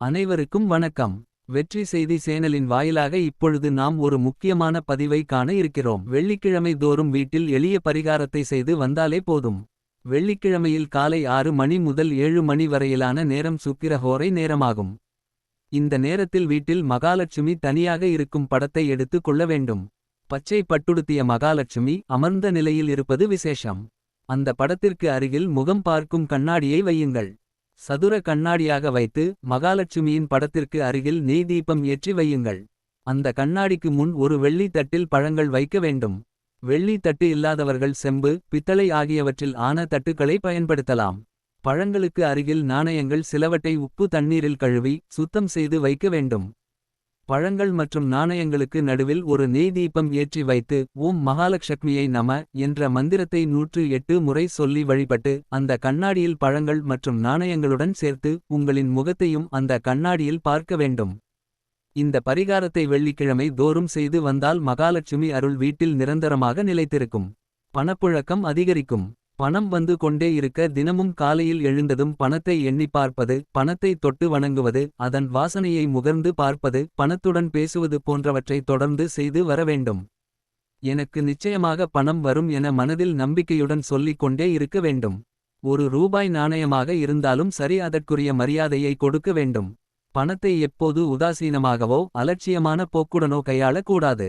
அனைவருக்கும் வணக்கம். வெற்றி செய்தி சேனலின் வாயிலாக இப்பொழுது நாம் ஒரு முக்கியமான பதிவை காண இருக்கிறோம். வெள்ளிக்கிழமை தோறும் வீட்டில் எளிய பரிகாரத்தை செய்து வந்தாலே போதும். வெள்ளிக்கிழமையில் காலை ஆறு மணி முதல் ஏழு மணி வரையிலான நேரம் சுக்கிரஹோரை நேரமாகும். இந்த நேரத்தில் வீட்டில் மகாலட்சுமி தனியாக இருக்கும் படத்தை எடுத்து கொள்ள வேண்டும். பச்சை பட்டுடுத்திய மகாலட்சுமி அமர்ந்த நிலையில் இருப்பது விசேஷம். அந்த படத்திற்கு அருகில் முகம் பார்க்கும் கண்ணாடியை வையுங்கள். சதுர கண்ணாடியாக வைத்து மகாலட்சுமியின் படத்திற்கு அருகில் நெய் தீபம் ஏற்றி வையுங்கள். அந்த கண்ணாடிக்கு முன் ஒரு வெள்ளி தட்டில் பழங்கள் வைக்க வேண்டும். வெள்ளி தட்டு இல்லாதவர்கள் செம்பு பித்தளை ஆகியவற்றில் ஆன தட்டுக்களை பயன்படுத்தலாம். பழங்களுக்கு அருகில் நாணயங்கள் சிலவற்றை உப்பு தண்ணீரில் கழுவி சுத்தம் செய்து வைக்க வேண்டும். பழங்கள் மற்றும் நாணயங்களுக்கு நடுவில் ஒரு நெய் தீபம் ஏற்றி வைத்து ஓம் மகாலட்சுமியை நம என்ற மந்திரத்தை நூற்று எட்டு முறை சொல்லி வழிபட்டு அந்த கண்ணாடியில் பழங்கள் மற்றும் நாணயங்களுடன் சேர்த்து உங்களின் முகத்தையும் அந்த கண்ணாடியில் பார்க்க வேண்டும். இந்த பரிகாரத்தை வெள்ளிக்கிழமை தோறும் செய்து வந்தால் மகாலட்சுமி அருள் வீட்டில் நிரந்தரமாக நிலைத்திருக்கும். பணப்புழக்கம் அதிகரிக்கும். பணம் வந்து கொண்டே இருக்க தினமும் காலையில் எழுந்ததும் பணத்தை எண்ணி பார்ப்பது பணத்தை தொட்டு வணங்குவது அதன் வாசனையை முகர்ந்து பார்ப்பது பணத்துடன் பேசுவது போன்றவற்றை தொடர்ந்து செய்து வர வேண்டும். எனக்கு நிச்சயமாக பணம் வரும் என மனதில் நம்பிக்கையுடன் சொல்லிக் கொண்டே இருக்க வேண்டும். ஒரு ரூபாய் நாணயமாக இருந்தாலும் சரி அதற்குரிய மரியாதையை கொடுக்க வேண்டும். பணத்தை எப்போது உதாசீனமாகவோ அலட்சியமான போக்குடனோ கையாளக்கூடாது.